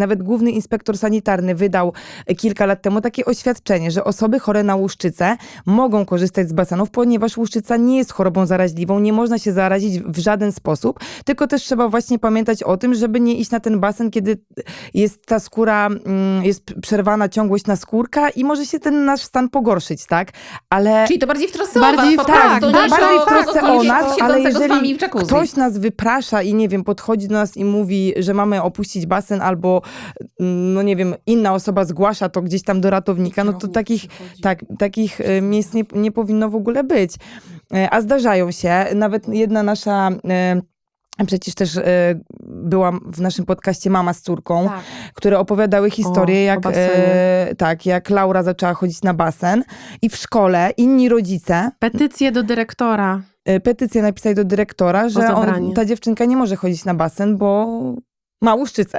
Nawet główny inspektor sanitarny wydał kilka lat temu takie oświadczenie, że osoby chore na łuszczycę mogą korzystać z basenów, ponieważ łuszczyca nie jest chorobą zaraźliwą, nie można się zarazić w żaden sposób, tylko też trzeba właśnie pamiętać o tym, żeby nie iść na ten basen, kiedy jest ta skóra, mm, jest przerwana ciągłość naskórka i może się ten nasz stan pogorszyć, tak? Ale Czyli to bardziej w trosce Bardziej o was, tak, tak, bardziej w trosce o nas, ale jeżeli ktoś nas wyprasza i nie wiem, podchodzi do nas i mówi, że mamy opuścić basen albo no nie wiem, inna osoba zgłasza to gdzieś tam do ratownika, no to takich, tak, takich e, miejsc nie, nie powinno w ogóle być. E, A zdarzają się, nawet jedna nasza e, Przecież też e, była w naszym podcaście mama z córką, Tak. które opowiadały historię, O, o jak, basenie. e, tak, jak Laura zaczęła chodzić na basen i w szkole inni rodzice Petycję do dyrektora. e, petycję napisali do dyrektora, że on, ta dziewczynka nie może chodzić na basen, bo ma łuszczycę.